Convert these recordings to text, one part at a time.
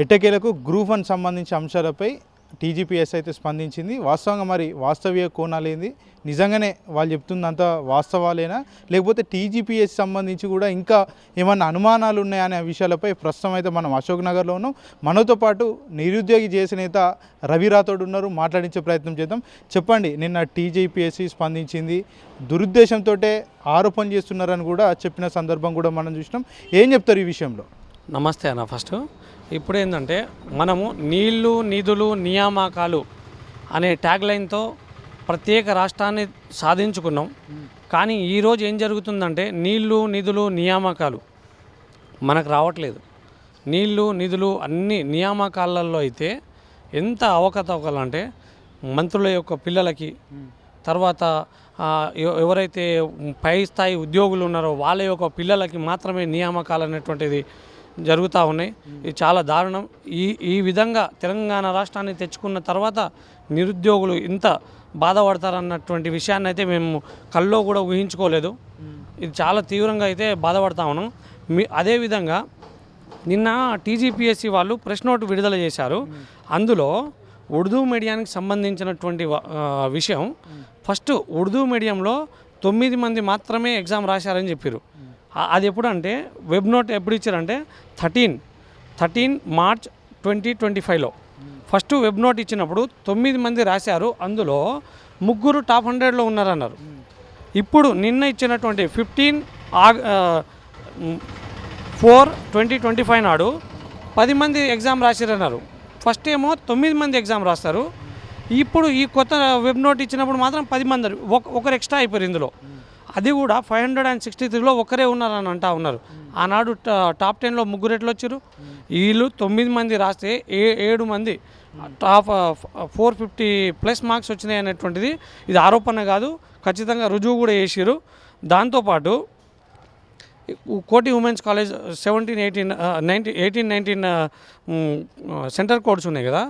ఎట్టకేలకు group one సంబంధించిన అంశాలపై టీజీపీఎస్ అయితే స్పందించింది. వాస్తవంగా మరి వాస్తవీయ కోణాలేంది నిజంగానే వాళ్ళు చెప్తుందంతా వాస్తవాలేనా? లేకపోతే టీజీపీఎస్ సంబంధించి కూడా ఇంకా ఏమన్నా అనుమానాలు ఉన్నాయా అనే విషయాలపై ప్రస్తుతం అయితే మనం అశోక్ నగర్లో ఉన్నాం. మనతో పాటు నిరుద్యోగి చేసిన నేత రవి రాథోడ్ ఉన్నారు. మాట్లాడించే ప్రయత్నం చేద్దాం. చెప్పండి నిన్న టీజీపీఎస్సి స్పందించింది. దురుద్దేశంతో ఆరోపణ చేస్తున్నారని కూడా చెప్పిన సందర్భం కూడా మనం చూసినాం. ఏం చెప్తారు ఈ విషయంలో? నమస్తే అన్న ఫస్ట్. ఇప్పుడు ఏంటంటే మనము నీళ్ళు నిధులు నియామకాలు అనే ట్యాగ్ లైన్తో ప్రత్యేక రాష్ట్రాన్ని సాధించుకున్నాం. కానీ ఈరోజు ఏం జరుగుతుందంటే నీళ్ళు నిధులు నియామకాలు మనకు రావట్లేదు. నీళ్ళు నిధులు అన్ని నియామకాలలో అయితే ఎంత అవకతవకలు అంటే మంత్రుల యొక్క పిల్లలకి తర్వాత ఎవరైతే పై స్థాయి ఉద్యోగులు ఉన్నారో వాళ్ళ యొక్క పిల్లలకి మాత్రమే నియామకాలు అనేటువంటిది జరుగుతూ ఉన్నాయి. ఇది చాలా దారుణం. ఈ ఈ విధంగా తెలంగాణ రాష్ట్రాన్ని తెచ్చుకున్న తర్వాత నిరుద్యోగులు ఇంత బాధపడతారన్నటువంటి విషయాన్ని అయితే మేము కల్లో కూడా ఊహించుకోలేదు. ఇది చాలా తీవ్రంగా అయితే బాధపడతా ఉన్నాం. మీ అదేవిధంగా నిన్న టీజీపీఎస్సీ వాళ్ళు ప్రెస్ నోట్ విడుదల చేశారు. అందులో ఉర్దూ మీడియానికి సంబంధించినటువంటి విషయం ఫస్ట్ ఉర్దూ మీడియంలో తొమ్మిది మంది మాత్రమే ఎగ్జామ్ రాశారని చెప్పారు అది ఎప్పుడంటే వెబ్ నోట్ ఎప్పుడు ఇచ్చారంటే thirteen. Thirteen March twenty twenty ఫైవ్లో. ఫస్ట్ వెబ్ నోట్ ఇచ్చినప్పుడు తొమ్మిది మంది రాశారు. అందులో ముగ్గురు టాప్ హండ్రెడ్లో ఉన్నారన్నారు. ఇప్పుడు నిన్న ఇచ్చినటువంటి ఫిఫ్టీన్ ఆగ్ ఫోర్ ట్వంటీ ట్వంటీ ఫైవ్ నాడు పది మంది ఎగ్జామ్ రాసిరన్నారు. ఫస్ట్ ఏమో తొమ్మిది మంది ఎగ్జామ్ రాస్తారు. ఇప్పుడు ఈ కొత్త వెబ్ నోట్ ఇచ్చినప్పుడు మాత్రం పది మంది ఒక ఒకరు ఎక్స్ట్రా అయిపోయారు ఇందులో. అది కూడా ఫైవ్ హండ్రెడ్ అండ్ సిక్స్టీ త్రీలో ఒకరే ఉన్నారని అంటా ఉన్నారు. ఆనాడు టా- టాప్ టెన్లో ముగ్గురు ఎట్లా వచ్చారు? వీళ్ళు తొమ్మిది మంది రాస్తే ఏ ఏడు మంది top four fifty plus marks వచ్చినాయి అనేటువంటిది ఇది ఆరోపణ కాదు. ఖచ్చితంగా రుజువు కూడా చేసిరు దాంతోపాటు Koti women's college seventeen eighteen nineteen eighteen nineteen centre codes ఉన్నాయి కదా?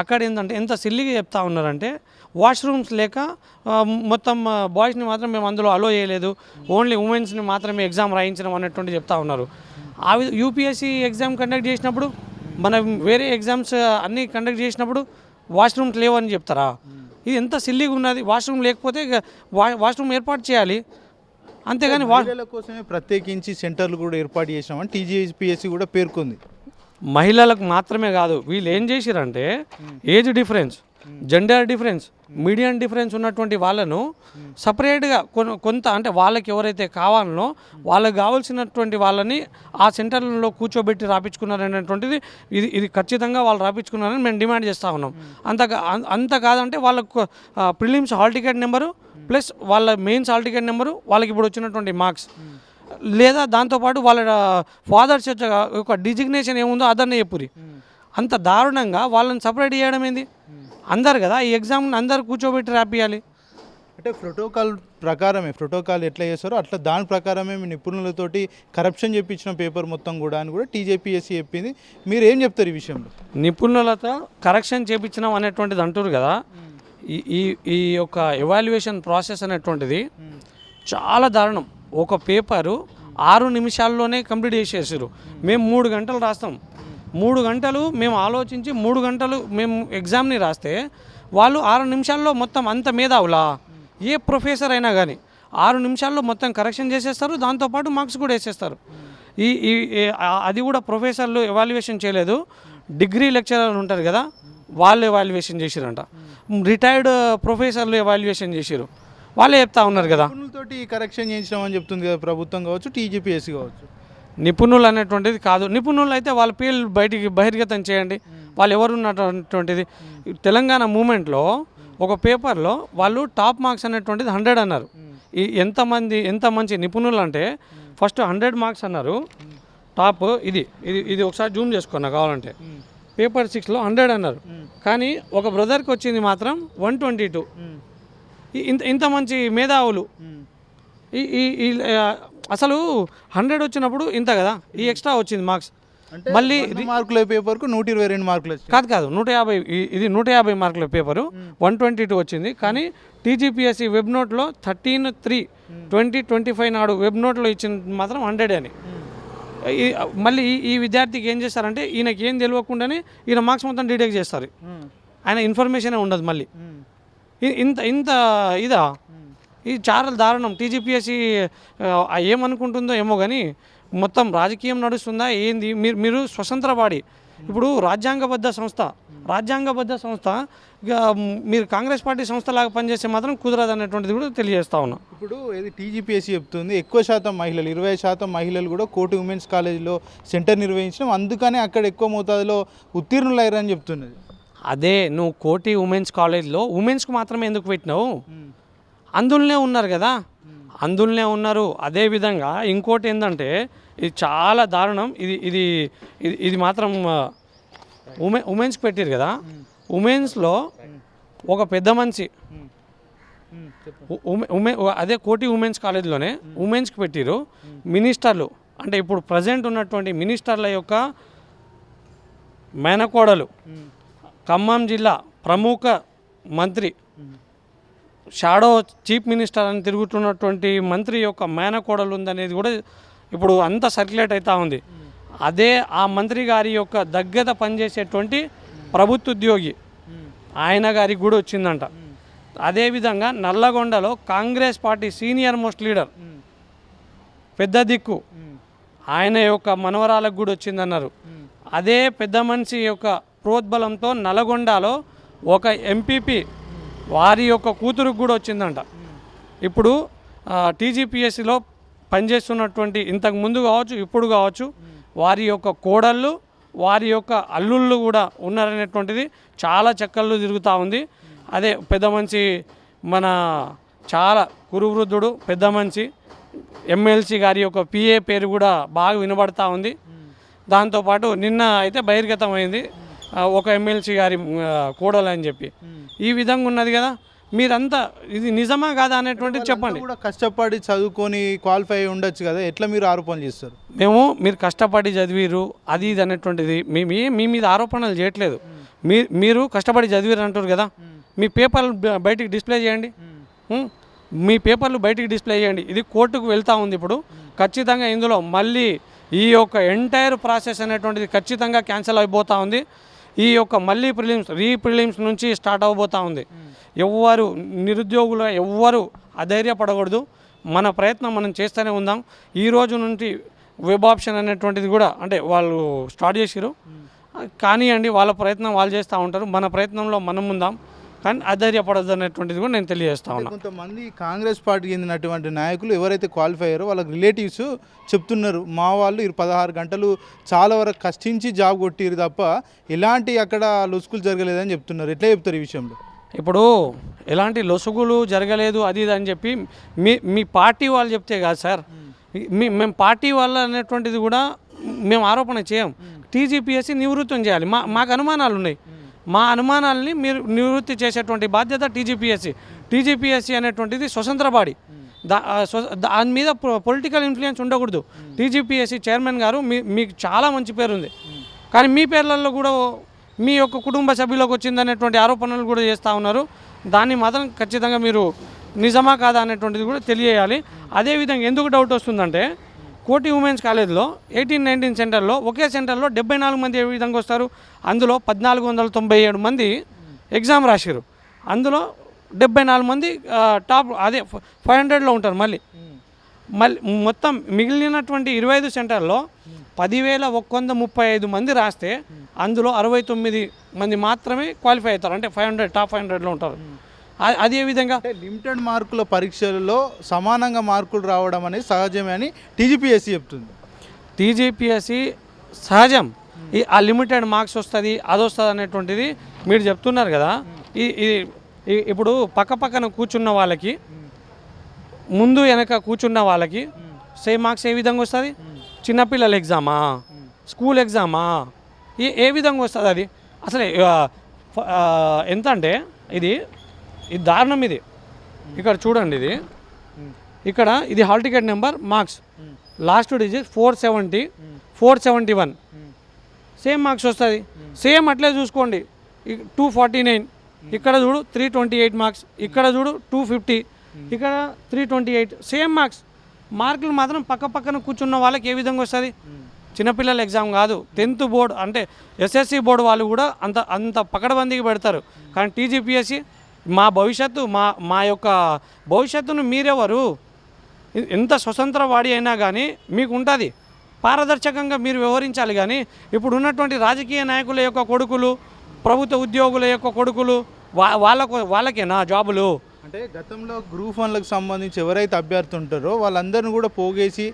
అక్కడ ఏంటంటే ఎంత సిల్లిగా చెప్తా ఉన్నారంటే వాష్రూమ్స్ లేక మొత్తం బాయ్స్ని మాత్రం మేము అందులో అలో చేయలేదు. ఓన్లీ ఉమెన్స్ని మాత్రమే ఎగ్జామ్ రాయించడం అనేటువంటి చెప్తా ఉన్నారు. ఆ విధ యూపీఎస్సీ ఎగ్జామ్ కండక్ట్ చేసినప్పుడు మనం వేరే ఎగ్జామ్స్ అన్నీ కండక్ట్ చేసినప్పుడు వాష్రూమ్స్ లేవని చెప్తారా? ఇది ఎంత సిల్లిగా ఉన్నది? వాష్రూమ్ లేకపోతే ఇక వా వాష్రూమ్ ఏర్పాటు చేయాలి. అంతేగాని వాళ్ళ కోసమే ప్రత్యేకించి సెంటర్లు కూడా ఏర్పాటు చేసామని టీజీపీఎస్సీ కూడా పేర్కొంది. మహిళలకు మాత్రమే కాదు వీళ్ళు ఏం చేసిరంటే age difference gender difference medium difference ఉన్నటువంటి వాళ్ళను సపరేట్గా కొంత అంటే వాళ్ళకి ఎవరైతే కావాలనో వాళ్ళకి కావాల్సినటువంటి వాళ్ళని ఆ సెంటర్లలో కూర్చోబెట్టి రాపించుకున్నారనేటువంటిది ఇది ఇది ఖచ్చితంగా వాళ్ళు రాపించుకున్నారని మేము డిమాండ్ చేస్తూ ఉన్నాం. అంత అంత కాదంటే వాళ్ళకు prelims hall ticket number plus వాళ్ళ మెయిన్స్ హాల్ టికెట్ నెంబరు వాళ్ళకి ఇప్పుడు వచ్చినటువంటి మార్క్స్. లేదా దాంతోపాటు వాళ్ళ ఫాదర్స్ యొక్క ఒక డిజిగ్నేషన్ ఏముందో అదన్నే చెప్పురి. అంత దారుణంగా వాళ్ళని సపరేట్ చేయడం ఏంది? అందరు కదా ఈ ఎగ్జామ్ని అందరు కూర్చోబెట్టి రాపియాలి అంటే ప్రోటోకాల్ ప్రకారమే ప్రోటోకాల్ ఎట్లా చేస్తారో అట్లా దాని ప్రకారమే మీ నిపుణులతోటి కరప్షన్ చేపించిన పేపర్ మొత్తం కూడా అని కూడా టీజేపీఎస్సీ చెప్పింది. మీరు ఏం చెప్తారు ఈ విషయంలో? నిపుణులతో కరెక్షన్ చేపించినాం అనేటువంటిది అంటారు కదా. ఈ ఈ ఈ యొక్క ఎవాల్యుయేషన్ ప్రాసెస్ అనేటువంటిది చాలా దారుణం. ఒక పేపరు ఆరు నిమిషాల్లోనే కంప్లీట్ చేసేసారు మేము మూడు గంటలు రాస్తాం. మూడు గంటలు మేము ఆలోచించి మూడు గంటలు మేము ఎగ్జామ్ని రాస్తే వాళ్ళు ఆరు నిమిషాల్లో మొత్తం అంత మేధావులా? ఏ ప్రొఫెసర్ అయినా కానీ ఆరు నిమిషాల్లో మొత్తం కరెక్షన్ చేసేస్తారు దాంతోపాటు మార్క్స్ కూడా వేసేస్తారు. ఈ ఈ అది కూడా ప్రొఫెసర్లు ఎవాల్యుయేషన్ చేయలేదు. డిగ్రీ లెక్చరర్లు ఉంటారు కదా వాళ్ళు ఎవాల్యుయేషన్ చేసిరంట. రిటైర్డ్ ప్రొఫెసర్లు ఎవాల్యుయేషన్ చేసిరు వాళ్ళే చెప్తా ఉన్నారు కదా. నిపుణులతోటి కరెక్షన్ చేయించడం చెప్తుంది కదా ప్రభుత్వం కావచ్చు టీజీపీఎస్సీ కావచ్చు. నిపుణులు అనేటువంటిది కాదు. నిపుణులు అయితే వాళ్ళ పేర్లు బయటికి బహిర్గతం చేయండి. వాళ్ళు ఎవరు ఉన్నటువంటిది. తెలంగాణ మూమెంట్లో ఒక పేపర్లో వాళ్ళు టాప్ మార్క్స్ అనేటువంటిది హండ్రెడ్ అన్నారు. ఈ ఎంతమంది ఎంత మంచి నిపుణులు అంటే ఫస్ట్ హండ్రెడ్ మార్క్స్ అన్నారు. టాప్ ఇది ఇది ఇది ఒకసారి జూమ్ చేసుకున్నా కావాలంటే. పేపర్ సిక్స్లో హండ్రెడ్ అన్నారు. కానీ ఒక బ్రదర్కి వచ్చింది మాత్రం వన్ ట్వంటీ టూ. ఇంత ఇంత మంచి మేధావులు. ఈ అసలు హండ్రెడ్ వచ్చినప్పుడు ఇంత కదా? ఈ ఎక్స్ట్రా వచ్చింది మార్క్స్. మళ్ళీ మార్కుల పేపర్కు నూట ఇరవై రెండు మార్కులు కాదు కాదు నూట యాభై ఇది నూట యాభై మార్కుల పేపరు వన్ ట్వంటీ టూ వచ్చింది. కానీ టీజీపీఎస్సీ వెబ్ నోట్లో thirteen three twenty twenty five నాడు వెబ్ నోట్లో ఇచ్చిన మాత్రం హండ్రెడ్ అని. మళ్ళీ ఈ- విద్యార్థికి ఏం చేస్తారంటే ఈయనకి ఏం తెలియకుండానే ఈయన మార్క్స్ మొత్తం డిటెక్ట్ చేస్తారు. ఆయన ఇన్ఫర్మేషనే ఉండదు మళ్ళీ. ఇంత ఇంత ఇదా? ఇది చాలా దారుణం టీజీపీఎస్సి ఏమనుకుంటుందో ఏమో కానీ మొత్తం రాజకీయం నడుస్తుందా ఏంది? మీరు మీరు స్వతంత్ర బాడీ ఇప్పుడు రాజ్యాంగబద్ధ సంస్థ రాజ్యాంగబద్ధ సంస్థ ఇక మీరు కాంగ్రెస్ పార్టీ సంస్థలాగా పనిచేస్తే మాత్రం కుదరదు అనేటువంటిది కూడా తెలియజేస్తా ఉన్నా. ఇప్పుడు ఇది టీజీపీఎస్సీ చెప్తుంది ఎక్కువ శాతం మహిళలు ఇరవై శాతం మహిళలు కూడా కోటి ఉమెన్స్ కాలేజీలో సెంటర్ నిర్వహించడం అందుకనే అక్కడ ఎక్కువ మోతాదులో ఉత్తీర్ణులయ్యారని చెప్తున్నది. అదే నువ్వు కోటి ఉమెన్స్ కాలేజ్లో ఉమెన్స్కి మాత్రమే ఎందుకు పెట్టినావు? అందులోనే ఉన్నారు కదా. అందులోనే ఉన్నారు. అదేవిధంగా ఇంకోటి ఏంటంటే ఇది చాలా దారుణం. ఇది ఇది ఇది ఇది మాత్రం ఉమె ఉమెన్స్కి పెట్టారు కదా. ఉమెన్స్లో ఒక పెద్ద మనిషి ఉమె అదే కోటి ఉమెన్స్ కాలేజ్లోనే ఉమెన్స్కి పెట్టిరు. మినిస్టర్లు అంటే ఇప్పుడు ప్రజెంట్ ఉన్నటువంటి మినిస్టర్ల యొక్క మేనకోడలు ఖమ్మం జిల్లా ప్రముఖ మంత్రి షాడో చీఫ్ మినిస్టర్ అని తిరుగుతున్నటువంటి మంత్రి యొక్క మేనకోడలు ఉందనేది కూడా ఇప్పుడు అంతా సర్క్యులేట్ అవుతా ఉంది. అదే ఆ మంత్రి గారి యొక్క దగ్గర పనిచేసేటువంటి ప్రభుత్వ ఉద్యోగి ఆయన గారికి కూడా వచ్చిందంట. అదేవిధంగా నల్లగొండలో Congress party senior most leader పెద్ద దిక్కు ఆయన యొక్క మనవరాలకు కూడా వచ్చిందన్నారు. అదే పెద్ద మనిషి యొక్క ప్రోద్బలంతో నల్గొండలో ఒక ఎంపీపీ వారి యొక్క కూతురుకు కూడా వచ్చిందంట. ఇప్పుడు టీజీపీఎస్సిలో పనిచేస్తున్నటువంటి ఇంతకు ముందు కావచ్చు ఇప్పుడు కావచ్చు వారి యొక్క కోడళ్ళు వారి యొక్క అల్లుళ్ళు కూడా ఉన్నారనేటువంటిది చాలా చక్కళ్ళు తిరుగుతూ ఉంది. అదే పెద్ద మంచి మన చాలా కురువృద్ధుడు పెద్ద మంచి ఎమ్మెల్సీ గారి యొక్క పిఏ పేరు కూడా బాగా వినబడతా ఉంది. దాంతోపాటు నిన్న అయితే బహిర్గతం అయింది ఒక ఎమ్మెల్సీ గారి కోడలు అని చెప్పి. ఈ విధంగా ఉన్నది కదా? మీరంతా ఇది నిజమా కాదా అనేటువంటిది చెప్పండి. కూడా కష్టపడి చదువుకొని క్వాలిఫై ఉండొచ్చు కదా? ఎట్లా మీరు ఆరోపణలు చేస్తారు? మేము మీరు కష్టపడి చదివిరు అది ఇది అనేటువంటిది మేము ఏ- మీ మీద ఆరోపణలు చేయట్లేదు. మీ మీరు కష్టపడి చదివిరు అంటారు కదా? మీ పేపర్లు బయటికి డిస్ప్లే చేయండి? మీ పేపర్లు బయటికి డిస్ప్లే చేయండి. ఇది కోర్టుకు వెళ్తూ ఉంది ఇప్పుడు. ఖచ్చితంగా ఇందులో మళ్ళీ ఈ యొక్క ఎంటైర్ ప్రాసెస్ అనేటువంటిది ఖచ్చితంగా క్యాన్సిల్ అయిపోతూ ఉంది. ఈ యొక్క మళ్ళీ ప్రిలిమ్స్ రీ ప్రిలిమ్స్ నుంచి స్టార్ట్ అవబోతూ ఉంది. ఎవ్వరు నిరుద్యోగులు ఎవ్వరు అధైర్యపడకూడదు. మన ప్రయత్నం మనం చేస్తూనే ఉందాం. ఈ రోజు నుండి వెబ్ ఆప్షన్ అనేటువంటిది కూడా అంటే వాళ్ళు స్టార్ట్ చేసిరు కానివ్వండి వాళ్ళ ప్రయత్నం వాళ్ళు చేస్తూ ఉంటారు. మన ప్రయత్నంలో మనం ఉందాం. కానీ అధైర్యపడద్దు అనేటువంటిది కూడా నేను తెలియజేస్తా ఉన్నా. కొంతమంది కాంగ్రెస్ పార్టీకి చెందినటువంటి నాయకులు ఎవరైతే క్వాలిఫై అయ్యారో వాళ్ళకి రిలేటివ్స్ చెప్తున్నారు మా వాళ్ళు ఇరు పదహారు గంటలు చాలా వరకు కష్టించి జాబ్ కొట్టిరు తప్ప ఎలాంటి అక్కడ లొసుకులు జరగలేదని చెప్తున్నారు. ఎట్లా చెప్తారు ఈ విషయంలో? ఇప్పుడు ఎలాంటి లొసుగులు జరగలేదు అది ఇది అని చెప్పి మీ మీ పార్టీ వాళ్ళు చెప్తే కాదు సార్. మీ మేము పార్టీ వాళ్ళ అనేటువంటిది కూడా మేము ఆరోపణ చేయం. టీజీపీఎస్సీ నివృత్తం చేయాలి. మా మాకు అనుమానాలు ఉన్నాయి మా అనుమానాలని మీరు నివృత్తి చేసేటువంటి బాధ్యత టీజీపీఎస్సీ. టీజీపీఎస్సీ అనేటువంటిది స్వతంత్ర బాడీ. దా దాని మీద పొలిటికల్ ఇన్ఫ్లుయెన్స్ ఉండకూడదు. టీజీపీఎస్సీ చైర్మన్ గారు మీ మీకు చాలా మంచి పేరు ఉంది కానీ మీ పేర్లలో కూడా మీ యొక్క కుటుంబ సభ్యులకు వచ్చిందనేటువంటి ఆరోపణలు కూడా చేస్తూ ఉన్నారు. దాన్ని మాత్రం ఖచ్చితంగా మీరు నిజమా కాదా అనేటువంటిది కూడా తెలియజేయాలి. అదేవిధంగా ఎందుకు డౌట్ వస్తుందంటే కోటి ఉమెన్స్ కాలేజ్లో ఎయిటీన్ నైన్టీన్ సెంటర్లో ఒకే సెంటర్లో డెబ్బై నాలుగు మంది ఏ విధంగా వస్తారు? అందులో పద్నాలుగు వందల తొంభై ఏడు మంది ఎగ్జామ్ రాశారు అందులో డెబ్బై నాలుగు మంది టాప్ అదే ఫైవ్ హండ్రెడ్లో ఉంటారు మళ్ళీ. మళ్ళీ మొత్తం మిగిలినటువంటి ఇరవై ఐదు సెంటర్లో పదివేల ఒక్క వంద ముప్పై ఐదు మంది రాస్తే అందులో అరవై తొమ్మిది మంది మాత్రమే క్వాలిఫై అవుతారు. అంటే ఫైవ్ హండ్రెడ్ టాప్ ఫైవ్ హండ్రెడ్లో ఉంటారు. అ- అదే విధంగా? అంటే లిమిటెడ్ మార్కుల పరీక్షలలో సమానంగా మార్కులు రావడం అనేది సహజమే అని టీజీపీఎస్సీ చెప్తుంది. టీజీపీఎస్సి సహజం. ఈ ఆ లిమిటెడ్ మార్క్స్ వస్తుంది అది వస్తుంది అనేటువంటిది మీరు చెప్తున్నారు కదా. ఈ ఇప్పుడు పక్క పక్కన కూర్చున్న వాళ్ళకి ముందు వెనక కూర్చున్న వాళ్ళకి సేమ్ మార్క్స్ ఏ విధంగా వస్తుంది? చిన్నపిల్లల ఎగ్జామా? స్కూల్ ఎగ్జామా? ఏ ఏ విధంగా వస్తుంది అది? అసలు ఎంత అంటే ఇది ఇది దారుణం ఇది. ఇక్కడ చూడండి ఇది. ఇక్కడ ఇది hall ticket number marks. Last digit four seventy four seventy one. Same marks వస్తుంది. సేమ్ అట్లే చూసుకోండి. Two forty nine. ఇక్కడ చూడు త్రీ ట్వంటీ ఎయిట్ మార్క్స్. ఇక్కడ చూడు టూ ఫిఫ్టీ. ఇక్కడ three twenty eight. Same marks. మార్కులు మాత్రం పక్క పక్కన కూర్చున్న వాళ్ళకి ఏ విధంగా వస్తుంది? చిన్నపిల్లల ఎగ్జామ్ కాదు. టెన్త్ బోర్డు అంటే ఎస్ఎస్సి బోర్డు వాళ్ళు కూడా అంత అంత పకడబందీకి పెడతారు. కానీ టీజీపీఎస్సి మా భవిష్యత్తు మా మా యొక్క భవిష్యత్తును మీరెవరు? ఎంత స్వతంత్ర వాడి అయినా కానీ మీకు ఉంటుంది పారదర్శకంగా మీరు వ్యవహరించాలి కానీ ఇప్పుడు ఉన్నటువంటి రాజకీయ నాయకుల యొక్క కొడుకులు ప్రభుత్వ ఉద్యోగుల యొక్క కొడుకులు వా వాళ్ళకు వాళ్ళకేనా జాబులు? అంటే గతంలో గ్రూప్ వన్లకు సంబంధించి ఎవరైతే అభ్యర్థి ఉంటారో వాళ్ళందరిని కూడా పోగేసి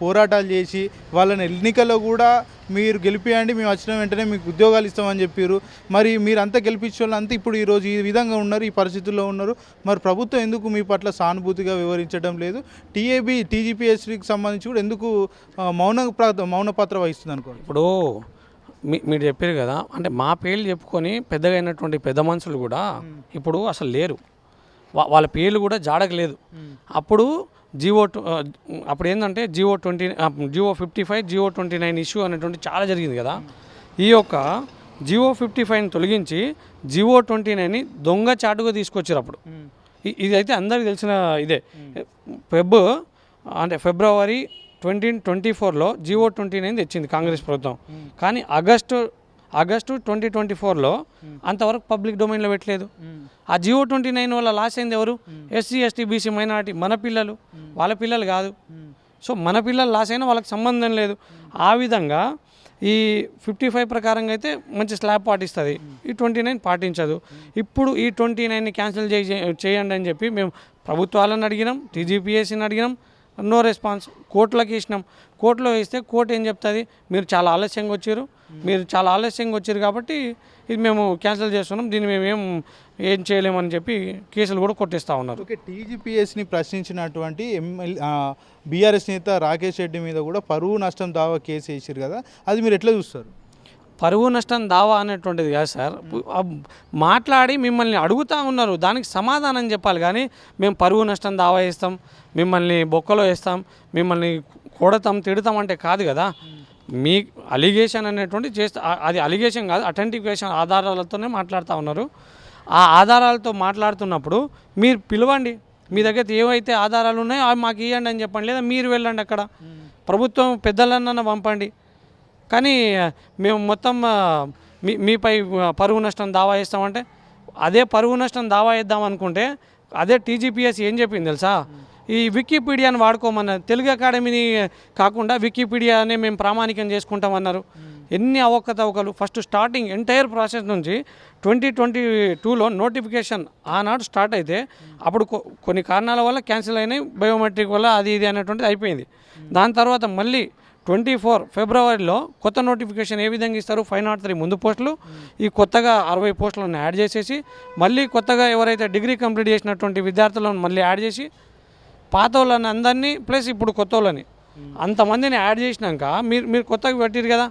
పోరాటాలు చేసి వాళ్ళని ఎన్నికల్లో కూడా మీరు గెలిపియండి మేము వచ్చిన వెంటనే మీకు ఉద్యోగాలు ఇస్తామని చెప్పారు. మరి మీరు అంతా గెలిపించే వాళ్ళు అంతా ఇప్పుడు ఈరోజు ఈ విధంగా ఉన్నారు ఈ పరిస్థితుల్లో ఉన్నారు. మరి ప్రభుత్వం ఎందుకు మీ పట్ల సానుభూతిగా వివరించడం లేదు? టీఏబీ టీజీపీఎస్సీకి సంబంధించి కూడా ఎందుకు మౌన ప్రా- మౌన పాత్ర వహిస్తుంది అనుకోండి? ఇప్పుడు మీ మీరు చెప్పారు కదా అంటే మా పేర్లు చెప్పుకొని పెద్దగా అయినటువంటి పెద్ద మనుషులు కూడా ఇప్పుడు అసలు లేరు. వాళ్ళ పేర్లు కూడా జాడకలేదు అప్పుడు ఆ, అప్పుడు ఏంటంటే GO twenty GO fifty five GO twenty nine issue అనేటువంటి చాలా జరిగింది కదా. ఈ యొక్క జియో ఫిఫ్టీ ఫైవ్ని తొలగించి జియో ట్వంటీ నైన్ని దొంగ చాటుగా తీసుకొచ్చారు అప్పుడు. ఇదైతే అందరికీ తెలిసిన ఇదే. ఫెబ్ అంటే ఫిబ్రవరి ట్వంటీ ట్వంటీ ఫోర్లో జియో ట్వంటీ నైన్ తెచ్చింది కాంగ్రెస్ ప్రభుత్వం. కానీ ఆగస్టు ఆగస్టు ట్వంటీ ట్వంటీ ఫోర్లో అంతవరకు పబ్లిక్ డొమైన్లో పెట్టలేదు. ఆ జియో ట్వంటీ నైన్ వల్ల లాస్ అయింది ఎవరు? ఎస్సీ ఎస్టీ బీసీ మైనారిటీ మన పిల్లలు. వాళ్ళ పిల్లలు కాదు. సో మన పిల్లలు లాస్ అయినా వాళ్ళకి సంబంధం లేదు. ఆ విధంగా ఈ ఫిఫ్టీ ఫైవ్ ప్రకారంగా అయితే మంచి స్లాబ్ పాటిస్తుంది. ఈ ట్వంటీ నైన్ పాటించదు. ఇప్పుడు ఈ ట్వంటీ నైన్ని క్యాన్సిల్ చేయ చేయండి అని చెప్పి మేము ప్రభుత్వాలను అడిగినాం టీజీపీఎస్సీని అడిగినాం నో రెస్పాన్స్. కోర్టులకు ఇచ్చినాం. కోర్టులో వేస్తే కోర్టు ఏం చెప్తుంది? మీరు చాలా ఆలస్యంగా వచ్చారు. మీరు చాలా ఆలస్యంగా వచ్చారు కాబట్టి ఇది మేము క్యాన్సిల్ చేస్తున్నాం. దీన్ని మేము ఏం ఏం చేయలేమని చెప్పి కేసులు కూడా కొట్టేస్తూ ఉన్నారు. ఓకే టీజీపీఎస్ని ప్రశ్నించినటువంటి ఎమ్మెల్యే బీఆర్ఎస్ నేత రాకేష్ రెడ్డి మీద కూడా పరువు నష్టం దావా కేసు వేసారు కదా. అది మీరు ఎట్లా చూస్తారు? పరువు నష్టం దావా అనేటువంటిది కాదు సార్. మాట్లాడి మిమ్మల్ని అడుగుతా ఉన్నారు. దానికి సమాధానం చెప్పాలి. కానీ మేము పరువు నష్టం దావా వేస్తాం మిమ్మల్ని బొక్కలో వేస్తాం మిమ్మల్ని కొడతాం తిడతాం అంటే కాదు కదా. మీ అలిగేషన్ అనేటువంటి చేస్తా అది అలిగేషన్ కాదు అటెంటిఫికేషన్ ఆధారాలతోనే మాట్లాడుతూ ఉన్నారు. ఆ ఆధారాలతో మాట్లాడుతున్నప్పుడు మీరు పిలవండి. మీ దగ్గర ఏవైతే ఆధారాలు ఉన్నాయో అవి మాకు ఇవ్వండి అని చెప్పండి. లేదా మీరు వెళ్ళండి అక్కడ. ప్రభుత్వం పెద్దలన్న పంపండి. కానీ మేము మొత్తం మీ మీపై పరువు నష్టం దావా ఇస్తామంటే అదే పరువు నష్టం దావా వేద్దాం అనుకుంటే అదే టీజీపీఎస్ ఏం చెప్పింది తెలుసా? ఈ వికీపీడియాని వాడుకోమన్న తెలుగు అకాడమీని కాకుండా వికీపీడియానే మేము ప్రామాణికం చేసుకుంటామన్నారు. ఎన్ని అవకతవకలు. ఫస్ట్ స్టార్టింగ్ ఎంటైర్ ప్రాసెస్ నుంచి ట్వంటీ ట్వంటీ టూలో నోటిఫికేషన్ ఆనాడు స్టార్ట్ అయితే అప్పుడు కొన్ని కారణాల వల్ల క్యాన్సిల్ అయినాయి. బయోమెట్రిక్ వల్ల అది ఇది అనేటువంటిది అయిపోయింది. దాని తర్వాత మళ్ళీ ట్వంటీ ఫోర్ ఫిబ్రవరిలో కొత్త నోటిఫికేషన్ ఏ విధంగా ఇస్తారు? ఫైవ్ నాట్ త్రీ ముందు పోస్టులు. ఈ కొత్తగా అరవై పోస్టులను యాడ్ చేసేసి మళ్ళీ కొత్తగా ఎవరైతే డిగ్రీ కంప్లీట్ చేసినటువంటి విద్యార్థులను మళ్ళీ యాడ్ చేసి పాత వాళ్ళని అందరినీ ప్లస్ ఇప్పుడు కొత్త వాళ్ళని అంతమందిని యాడ్ చేసినాక మీరు మీరు కొత్తగా పెట్టారు కదా?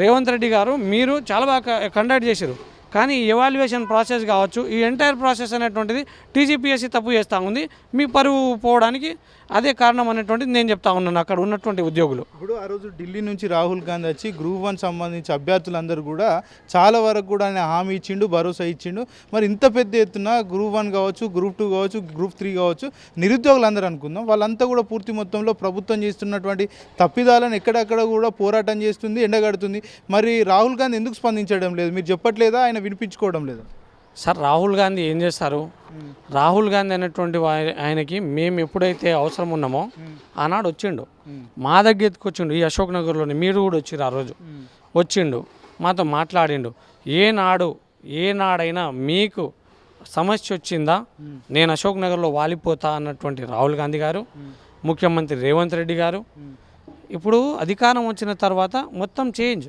రేవంత్ రెడ్డి గారు మీరు చాలా బాగా కండక్ట్ చేశారు కానీ ఎవాల్యుయేషన్ ప్రాసెస్ కావచ్చు. ఈ ఎంటైర్ ప్రాసెస్ అనేటువంటిది టీజీపీఎస్సీ తప్పు చేస్తూ ఉంది. మీ పరువు పోవడానికి అదే కారణం అనేటువంటిది నేను చెప్తా ఉన్నాను అక్కడ ఉన్నటువంటి ఉద్యోగులు. ఇప్పుడు ఆ రోజు ఢిల్లీ నుంచి రాహుల్ గాంధీ వచ్చి గ్రూప్ వన్ సంబంధించి అభ్యర్థులందరూ కూడా చాలా వరకు కూడా ఆయన హామీ ఇచ్చిండు భరోసా ఇచ్చిండు. మరి ఇంత పెద్ద ఎత్తున గ్రూప్ వన్ కావచ్చు గ్రూప్ టూ కావచ్చు గ్రూప్ త్రీ కావచ్చు నిరుద్యోగులు అందరూ అనుకుందాం. వాళ్ళంతా కూడా పూర్తి మొత్తంలో ప్రభుత్వం చేస్తున్నటువంటి తప్పిదాలను ఎక్కడెక్కడ కూడా పోరాటం చేస్తుంది ఎండగడుతుంది. మరి రాహుల్ గాంధీ ఎందుకు స్పందించడం లేదు? మీరు చెప్పట్లేదా? ఆయన వినిపించుకోవడం లేదు. సార్ రాహుల్ గాంధీ ఏం చేస్తారు? రాహుల్ గాంధీ అనేటువంటి ఆయనకి మేము ఎప్పుడైతే అవసరం ఉన్నామో ఆనాడు వచ్చిండు. మా దగ్గరికి వచ్చిండు ఈ అశోక్ నగర్లోని. మీరు కూడా వచ్చిరు ఆ రోజు. వచ్చిండు. మాతో మాట్లాడిండు. ఏనాడు ఏనాడైనా మీకు సమస్య వచ్చిందా? నేను అశోక్ నగర్లో వాలిపోతా అన్నటువంటి రాహుల్ గాంధీ గారు ముఖ్యమంత్రి రేవంత్ రెడ్డి గారు. ఇప్పుడు అధికారం వచ్చిన తర్వాత మొత్తం చేంజ్.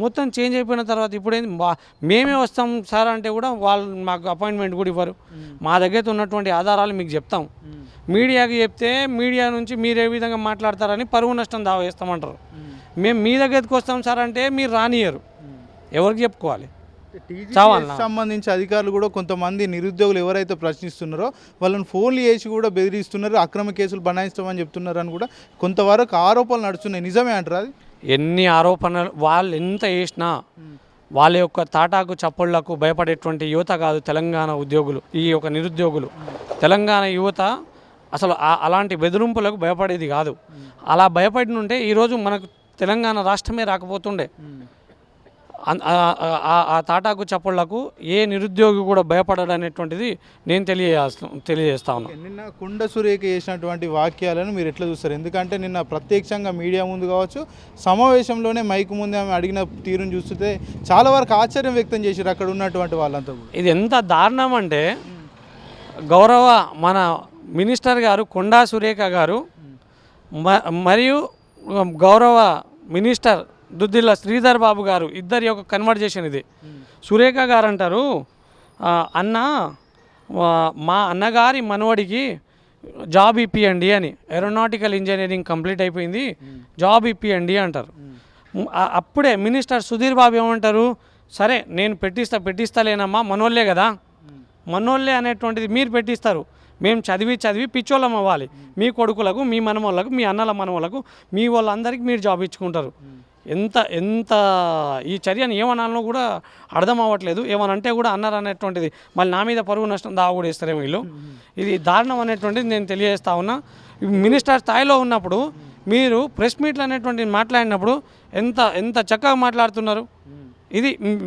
మొత్తం చేంజ్ అయిపోయిన తర్వాత ఇప్పుడు ఏంది మా- మేమే వస్తాం సార్ అంటే కూడా వాళ్ళు మాకు అపాయింట్మెంట్ కూడా ఇవ్వరు. మా దగ్గర ఉన్నటువంటి ఆధారాలు మీకు చెప్తాం. మీడియాకి చెప్తే మీడియా నుంచి మీరు ఏ విధంగా మాట్లాడతారని పరువు నష్టం దావా వేస్తామంటారు మేము. మీ దగ్గరికి వస్తాం సార్ అంటే మీరు రానియరు. ఎవరికి చెప్పుకోవాలి? సంబంధించి అధికారులు కూడా కొంతమంది నిరుద్యోగులు ఎవరైతే ప్రశ్నిస్తున్నారో వాళ్ళని ఫోన్లు చేసి కూడా బెదిరిస్తున్నారు అక్రమ కేసులు బనాయిస్తామని చెప్తున్నారు అని కూడా కొంతవరకు ఆరోపణలు నడుస్తున్నాయి. నిజమే అంటారు అది? ఎన్ని ఆరోపణలు వాళ్ళు ఎంత వేసినా వాళ్ళ యొక్క తాటాకు చప్పుళ్ళకు భయపడేటువంటి యువత కాదు తెలంగాణ ఉద్యోగులు ఈ యొక్క నిరుద్యోగులు. తెలంగాణ యువత అసలు అలాంటి బెదిరింపులకు భయపడేది కాదు. అలా భయపడి ఉంటే ఈరోజు మనకు తెలంగాణ రాష్ట్రమే రాకపోతుండే. ఆ- తాటాకు చప్పుళ్ళకు ఏ నిరుద్యోగి కూడా భయపడడు అనేటువంటిది నేను తెలియజేస్తా తెలియజేస్తా ఉన్నా. నిన్న కుండ సురేఖ చేసినటువంటి వాక్యాలను మీరు ఎట్లా చూస్తారు? ఎందుకంటే నిన్న ప్రత్యక్షంగా మీడియా ముందు కావచ్చు సమావేశంలోనే మైకు ముందు ఆమె అడిగిన తీరును చూస్తే చాలా వరకు ఆశ్చర్యం వ్యక్తం చేశారు అక్కడ ఉన్నటువంటి వాళ్ళంతా ఇది ఎంత దారుణం అంటే గౌరవ మన మినిస్టర్ గారు కొండా సురేఖ గారు మరియు గౌరవ మినిస్టర్ దుద్దిల్ల శ్రీధర్ బాబు గారు ఇద్దరి యొక్క కన్వర్జేషన్ ఇది. సురేఖ గారు అంటారు అన్న మా అన్నగారి మనవడికి జాబ్ ఇప్పియండి అని. ఏరోనాటికల్ ఇంజనీరింగ్ కంప్లీట్ అయిపోయింది జాబ్ ఇప్పియండి అంటారు. అప్పుడే మినిస్టర్ సుధీర్ బాబు ఏమంటారు సరే నేను పెట్టిస్తా పెట్టిస్తాలేనమ్మా మనోళ్ళే కదా. మనోళ్ళే అనేటువంటిది మీరు పెట్టిస్తారు. మేము చదివి చదివి పిచ్చోళ్ళం అవ్వాలి. మీ కొడుకులకు మీ మనమోళ్ళకు మీ అన్నల మనమోళ్ళకు మీ వాళ్ళందరికీ మీరు జాబ్ ఇచ్చుకుంటారు. ఎంత ఎంత ఈ చర్యను ఏమనాలో కూడా అర్థం అవ్వట్లేదు. ఏమనంటే కూడా అన్నారు అనేటువంటిది మళ్ళీ నా మీద పరువు నష్టం దావ కూడా ఇస్తారేమో వీళ్ళు. ఇది దారుణం అనేటువంటిది నేను తెలియజేస్తా ఉన్నా. మినిస్టర్ స్థాయిలో ఉన్నప్పుడు మీరు ప్రెస్ మీట్లు అనేటువంటిది మాట్లాడినప్పుడు ఎంత ఎంత చక్కగా మాట్లాడుతున్నారు? ఇది మ్,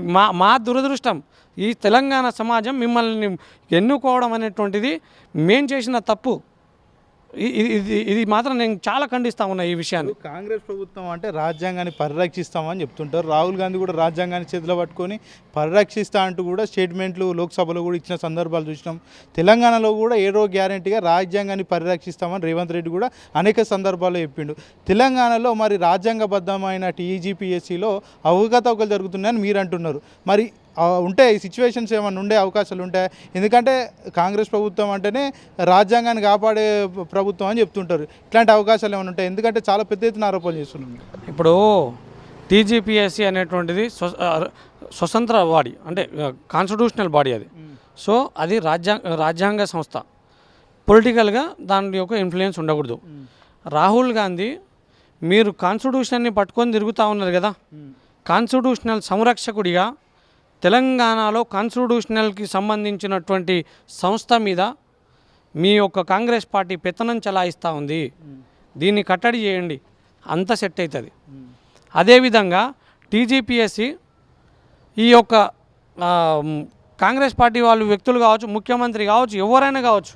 మా దురదృష్టం. ఈ తెలంగాణ సమాజం మిమ్మల్ని ఎన్నుకోవడం అనేటువంటిది మేం చేసిన తప్పు. ఇది ఇది మాత్రం నేను చాలా ఖండిస్తా ఉన్నా ఈ విషయాన్ని. కాంగ్రెస్ ప్రభుత్వం అంటే రాజ్యాంగాన్ని పరిరక్షిస్తామని చెప్తుంటారు. రాహుల్ గాంధీ కూడా రాజ్యాంగాన్ని చేతిలో పట్టుకొని పరిరక్షిస్తా అంటూ కూడా స్టేట్మెంట్లు లోక్సభలో కూడా ఇచ్చిన సందర్భాలు చూసినాం. తెలంగాణలో కూడా ఏడో గ్యారంటీగా రాజ్యాంగాన్ని పరిరక్షిస్తామని రేవంత్ రెడ్డి కూడా అనేక సందర్భాల్లో చెప్పిండు. తెలంగాణలో మరి రాజ్యాంగబద్ధమైన టీజీపీఎస్సీలో అవకతవకలు జరుగుతున్నాయని మీరు అంటున్నారు మరి ఆ, ఉంటాయి సిచ్యువేషన్స్ ఏమైనా ఉండే అవకాశాలు ఉంటాయి ఎందుకంటే కాంగ్రెస్ ప్రభుత్వం అంటేనే రాజ్యాంగాన్ని కాపాడే ప్రభుత్వం అని చెప్తుంటారు. ఇట్లాంటి అవకాశాలు ఏమైనా ఉంటాయి ఎందుకంటే చాలా పెద్ద ఎత్తున ఆరోపణలు చేస్తున్నాం ఇప్పుడు టీజీపీఎస్సీ అనేటువంటిది స్వతంత్ర బాడీ అంటే కాన్స్టిట్యూషనల్ బాడీ అది. సో అది రాజ్యాంగ రాజ్యాంగ సంస్థ. పొలిటికల్గా దాని యొక్క ఇన్ఫ్లుయెన్స్ ఉండకూడదు. రాహుల్ గాంధీ మీరు కాన్స్టిట్యూషన్ని పట్టుకొని తిరుగుతూ ఉన్నారు కదా. కాన్స్టిట్యూషనల్ సంరక్షకుడిగా తెలంగాణలో కాన్స్టిట్యూషనల్కి సంబంధించినటువంటి సంస్థ మీద మీ యొక్క కాంగ్రెస్ పార్టీ పెత్తనం చలాయిస్తూ ఉంది. దీన్ని కట్టడి చేయండి. అంత సెట్ అవుతుంది అదేవిధంగా టీజీపీఎస్సి ఈ యొక్క కాంగ్రెస్ పార్టీ వాళ్ళు వ్యక్తులు కావచ్చు ముఖ్యమంత్రి కావచ్చు ఎవరైనా కావచ్చు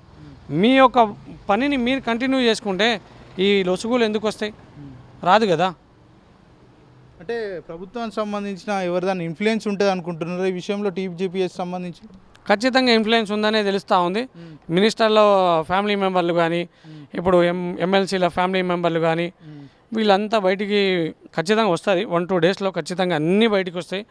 మీ యొక్క పనిని మీరు కంటిన్యూ చేసుకుంటే ఈ లొసుగులు ఎందుకు వస్తాయి? రాదు కదా. అంటే ప్రభుత్వానికి సంబంధించిన ఎవరిదాన్ని ఇన్ఫ్లుయెన్స్ ఉంటుంది అనుకుంటున్నారు? ఈ విషయంలో టీజీపీఎస్ సంబంధించి? ఖచ్చితంగా ఇన్ఫ్లుయెన్స్ ఉందనే తెలుస్తూ ఉంది. మినిస్టర్ల ఫ్యామిలీ మెంబర్లు కానీ ఇప్పుడు ఎం ఎమ్మెల్సీల ఫ్యామిలీ మెంబర్లు కానీ వీళ్ళంతా బయటికి ఖచ్చితంగా వస్తుంది. వన్ టూ డేస్లో ఖచ్చితంగా అన్నీ బయటికి వస్తాయి.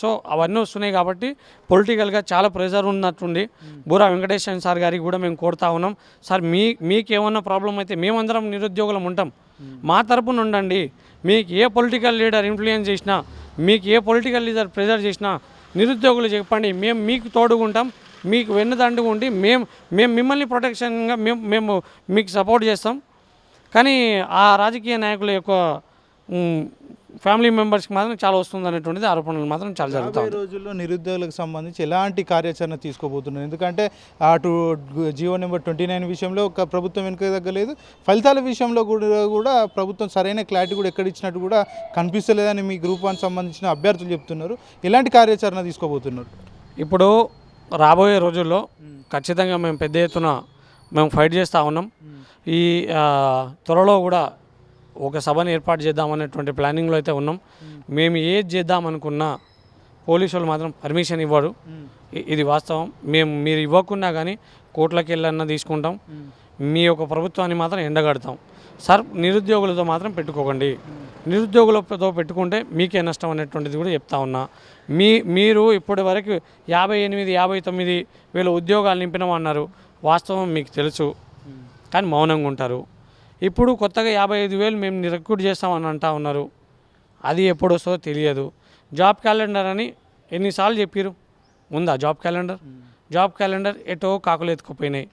సో అవన్నీ వస్తున్నాయి కాబట్టి పొలిటికల్గా చాలా ప్రెజర్ ఉన్నట్టుండి బూరా వెంకటేశ్వర సార్ గారికి కూడా మేము కోరుతా ఉన్నాం. సార్ మీ మీకు ఏమన్నా ప్రాబ్లం అయితే మేమందరం నిరుద్యోగులం ఉంటాం. మా తరపున ఉండండి మీకు ఏ పొలిటికల్ లీడర్ ఇన్ఫ్లుయెన్స్ చేసినా మీకు ఏ పొలిటికల్ లీడర్ ప్రెజర్ చేసినా నిరుద్యోగులు చెప్పండి మేము మీకు తోడుగుంటాం మీకు వెన్నుదండుగా ఉండి మేము మేము మిమ్మల్ని ప్రొటెక్షన్గా మేము మేము మీకు సపోర్ట్ చేస్తాం. కానీ ఆ రాజకీయ నాయకుల యొక్క ఫ్యామిలీ మెంబర్స్కి మాత్రం చాలా వస్తుంది అనేటువంటిది ఆరోపణలు మాత్రం చాలా జరుగుతాయి. రోజుల్లో నిరుద్యోగులకు సంబంధించి ఎలాంటి కార్యాచరణ తీసుకోబోతున్నారు ఎందుకంటే అటు జియో నెంబర్ ట్వంటీ నైన్ విషయంలో ఒక ప్రభుత్వం వెనుక తగ్గలేదు ఫలితాల విషయంలో కూడా కూడా ప్రభుత్వం సరైన క్లారిటీ కూడా ఎక్కడ ఇచ్చినట్టు కూడా కనిపిస్తలేదని మీ గ్రూప్ వన్ సంబంధించిన అభ్యర్థులు చెప్తున్నారు. ఎలాంటి కార్యాచరణ తీసుకోబోతున్నారు ఇప్పుడు రాబోయే రోజుల్లో ఖచ్చితంగా మేము పెద్ద ఎత్తున మేము ఫైట్ చేస్తూ ఉన్నాం. ఈ త్వరలో కూడా ఒక సభను ఏర్పాటు చేద్దామనేటువంటి ప్లానింగ్లో అయితే ఉన్నాం. మేము. ఏది చేద్దామనుకున్నా పోలీసు వాళ్ళు మాత్రం పర్మిషన్ ఇవ్వరు. ఇది వాస్తవం. మేము మీరు ఇవ్వకున్నా కానీ కోర్టులకు వెళ్ళన్నా తీసుకుంటాం మీ యొక్క ప్రభుత్వాన్ని మాత్రం ఎండగడతాం. సార్ నిరుద్యోగులతో మాత్రం పెట్టుకోకండి. నిరుద్యోగులతో పెట్టుకుంటే మీకే నష్టం అనేటువంటిది కూడా చెప్తా ఉన్నా. మీ మీరు ఇప్పటి వరకు యాభై ఎనిమిది యాభై తొమ్మిది వేల ఉద్యోగాలు నింపినామన్నారు వాస్తవం మీకు తెలుసు. కానీ మౌనంగా ఉంటారు. ఇప్పుడు కొత్తగా యాభై ఐదు వేలు మేము రిక్రూట్ చేస్తామని అంటా ఉన్నారు. అది ఎప్పుడు వస్తుందో తెలియదు. జాబ్ క్యాలెండర్ అని ఎన్నిసార్లు చెప్పారు ఉందా జాబ్ క్యాలెండర్? జాబ్ క్యాలెండర్ ఎటో కాకులు ఎత్తుకుపోయినాయి.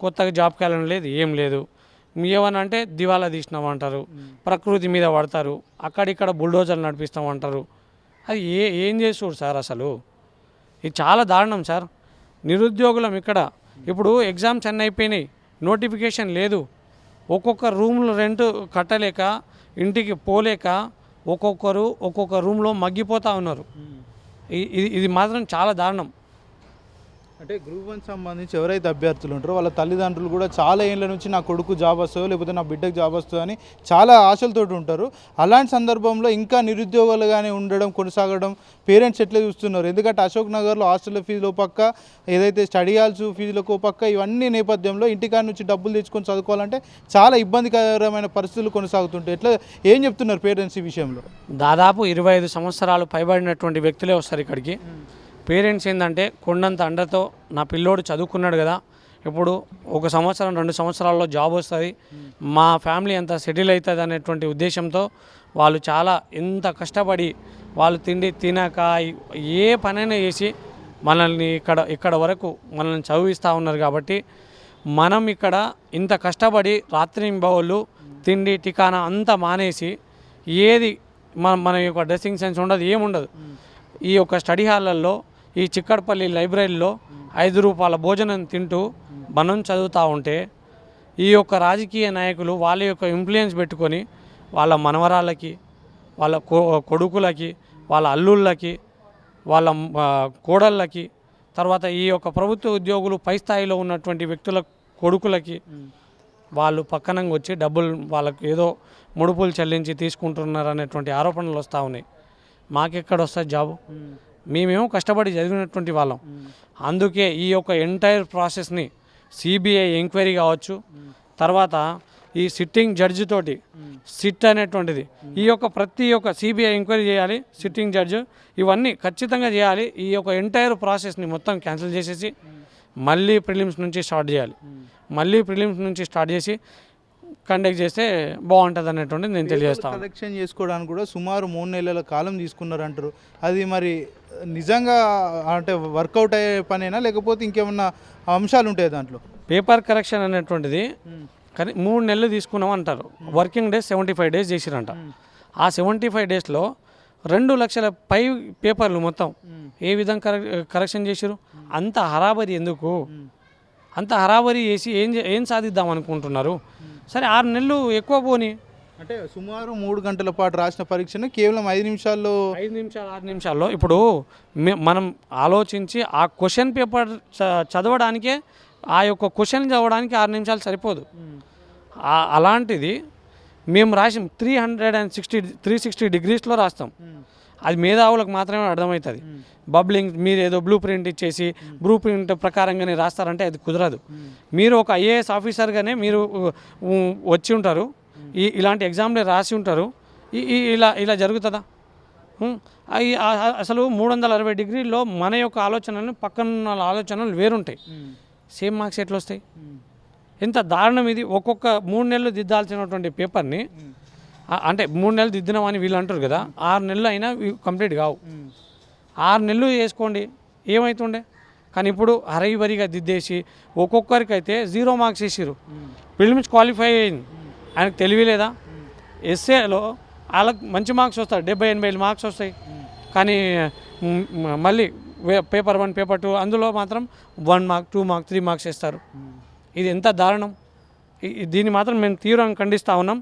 కొత్తగా జాబ్ క్యాలెండర్ లేదు ఏం లేదు. మీ ఏమన్నా అంటే దివాలా తీసినామంటారు ప్రకృతి మీద పడతారు. అక్కడిక్కడ బుల్డోజర్లు నడిపిస్తామంటారు అది ఏ ఏం చేస్తుడు సార్ అసలు? ఇది చాలా దారుణం సార్. నిరుద్యోగులం ఇక్కడ. ఇప్పుడు ఎగ్జామ్స్ అన్నీ అయిపోయినాయి. నోటిఫికేషన్ లేదు. ఒక్కొక్క రూమ్లో రెంట్ కట్టలేక ఇంటికి పోలేక ఒక్కొక్కరు ఒక్కొక్క రూమ్లో మగ్గిపోతూ ఉన్నారు. ఇది ఇది మాత్రం చాలా దారుణం. అంటే గ్రూప్ వన్ సంబంధించి ఎవరైతే అభ్యర్థులు ఉంటారో వాళ్ళ తల్లిదండ్రులు కూడా చాలా ఏళ్ళ నుంచి నా కొడుకు జాబ్ వస్తుందో లేకపోతే నా బిడ్డకు జాబ్ వస్తుందో అని చాలా ఆశలతోటి ఉంటారు. అలాంటి సందర్భంలో ఇంకా నిరుద్యోగాలుగానే ఉండడం కొనసాగడం పేరెంట్స్ ఎట్లా చూస్తున్నారు? ఎందుకంటే అశోక్ నగర్లో హాస్టల్ ఫీజులో పక్క ఏదైతే స్టడీ హాల్స్ ఫీజులకు పక్క ఇవన్నీ నేపథ్యంలో ఇంటికాడ నుంచి డబ్బులు తెచ్చుకొని చదువుకోవాలంటే చాలా ఇబ్బందికరమైన పరిస్థితులు కొనసాగుతుంటాయి. ఎట్లా ఏం చెప్తున్నారు పేరెంట్స్ ఈ విషయంలో? దాదాపు ఇరవై ఐదు సంవత్సరాలు పైబడినటువంటి వ్యక్తులే వస్తారు ఇక్కడికి. పేరెంట్స్ ఏంటంటే కొండంత అండతో నా పిల్లోడు చదువుకున్నాడు కదా ఇప్పుడు ఒక సంవత్సరం రెండు సంవత్సరాల్లో జాబ్ వస్తుంది. మా ఫ్యామిలీ అంతా సెటిల్ అవుతుంది అనేటువంటి ఉద్దేశంతో వాళ్ళు చాలా ఎంత కష్టపడి వాళ్ళు తిండి తినక ఏ పనైనా చేసి మనల్ని ఇక్కడ ఇక్కడ వరకు మనల్ని చదివిస్తూ ఉన్నారు కాబట్టి మనం ఇక్కడ ఇంత కష్టపడి రాత్రి బౌళ్ళు తిండి టికానా అంతా మానేసి ఏది మన మన యొక్క డ్రెస్సింగ్ సెన్స్ ఉండదు ఏముండదు. ఈ యొక్క స్టడీ హాలల్లో ఈ చిక్కడపల్లి లైబ్రరీలో ఐదు రూపాయల భోజనం తింటూ మనం చదువుతూ ఉంటే ఈ యొక్క రాజకీయ నాయకులు వాళ్ళ యొక్క ఇన్ఫ్లుయెన్స్ పెట్టుకొని వాళ్ళ మనవరాళ్ళకి వాళ్ళ కొడుకులకి వాళ్ళ అల్లుళ్ళకి వాళ్ళ కోడళ్ళకి తర్వాత ఈ యొక్క ప్రభుత్వ ఉద్యోగులు పై స్థాయిలో ఉన్నటువంటి వ్యక్తుల కొడుకులకి వాళ్ళు పక్కనంగా వచ్చి డబ్బులు వాళ్ళకు ఏదో ముడుపులు చెల్లించి తీసుకుంటున్నారు అనేటువంటి ఆరోపణలు వస్తూ ఉన్నాయి. మాకెక్కడ వస్తుంది జాబు? మేమేమో కష్టపడి చదివినటువంటి వాళ్ళం. అందుకే ఈ యొక్క ఎంటైర్ ప్రాసెస్ని సిబిఐ ఎంక్వైరీ కావచ్చు తర్వాత ఈ సిట్టింగ్ జడ్జి తోటి సిట్ అనేటువంటిది. ఈ యొక్క ప్రతి ఒక్క సిబిఐ ఎంక్వైరీ చేయాలి సిట్టింగ్ జడ్జి ఇవన్నీ ఖచ్చితంగా చేయాలి. ఈ యొక్క ఎంటైర్ ప్రాసెస్ని మొత్తం క్యాన్సిల్ చేసేసి మళ్ళీ ప్రిలిమ్స్ నుంచి స్టార్ట్ చేయాలి. మళ్ళీ ప్రిలిమ్స్ నుంచి స్టార్ట్ చేసి కండక్ట్ చేస్తే బాగుంటుంది అనేటువంటిది నేను తెలియజేస్తాను కలెక్షన్ చేసుకోవడానికి కూడా సుమారు మూడు నెలల కాలం తీసుకున్నారు అంటారు అది మరి నిజంగా అంటే వర్కౌట్ అయ్యే పనేనా లేకపోతే ఇంకేమన్నా అంశాలు ఉంటాయి దాంట్లో? పేపర్ కరెక్షన్ అనేటువంటిది కానీ మూడు నెలలు తీసుకున్నాం అంటారు. Working days seventy five days చేసిరంట. ఆ సెవెంటీ ఫైవ్ డేస్లో రెండు లక్షల పై పేపర్లు మొత్తం ఏ విధంగా కరెక్ కరెక్షన్ చేసిరు? అంత హరాబరి ఎందుకు? అంత హరాబరి చేసి ఏం ఏం సాధిద్దాం అనుకుంటున్నారు? సరే ఆరు నెలలు ఎక్కువ పోని. అంటే సుమారు మూడు గంటల పాటు రాసిన పరీక్షను కేవలం ఐదు నిమిషాల్లో ఐదు నిమిషాలు ఆరు నిమిషాల్లో ఇప్పుడు మనం ఆలోచించి ఆ క్వశ్చన్ పేపర్ చ- చదవడానికే ఆ యొక్క క్వశ్చన్ చదవడానికి ఆరు నిమిషాలు సరిపోదు. అలాంటిది మేము రాసి three hundred and sixty three sixty డిగ్రీస్లో రాస్తాం. అది మేధావులకు మాత్రమే అర్థమవుతుంది. బబ్లింగ్ మీరు ఏదో బ్లూ ప్రింట్ ఇచ్చేసి బ్లూ ప్రింట్ ప్రకారంగానే రాస్తారంటే అది కుదరదు. మీరు ఒక ఐఏఎస్ ఆఫీసర్గానే మీరు వచ్చి ఉంటారు. ఈ ఇలాంటి ఎగ్జామ్లే రాసి ఉంటారు. ఇలా ఇలా జరుగుతుందా? అసలు మూడు వందల అరవై డిగ్రీల్లో మన యొక్క ఆలోచనలు పక్కన ఆలోచనలు వేరుంటాయి. సేమ్ మార్క్స్ ఎట్లా వస్తాయి ఎంత దారుణం ఇది. ఒక్కొక్క మూడు నెలలు దిద్దాల్సినటువంటి పేపర్ని అంటే మూడు నెలలు దిద్దినామని వీళ్ళు అంటారు కదా. ఆరు నెలలు అయినా కంప్లీట్ కావు. ఆరు నెలలు చేసుకోండి. ఏమవుతుండే కానీ ఇప్పుడు హరైబరిగా దిద్దేసి ఒక్కొక్కరికి అయితే జీరో మార్క్స్ వేసిరు ప్రిలిమ్స్ క్వాలిఫై అయింది. ఆయనకు తెలియలేదా ఎస్ఏలో వాళ్ళకి మంచి మార్క్స్ వస్తాయి. డెబ్బై ఎనభై మార్క్స్ వస్తాయి. కానీ మళ్ళీ పేపర్ వన్ పేపర్ టూ అందులో మాత్రం one mark two mark three marks ఇస్తారు ఇది ఎంత దారుణం? దీన్ని మాత్రం మేము తీవ్రంగా ఖండిస్తూ ఉన్నాం.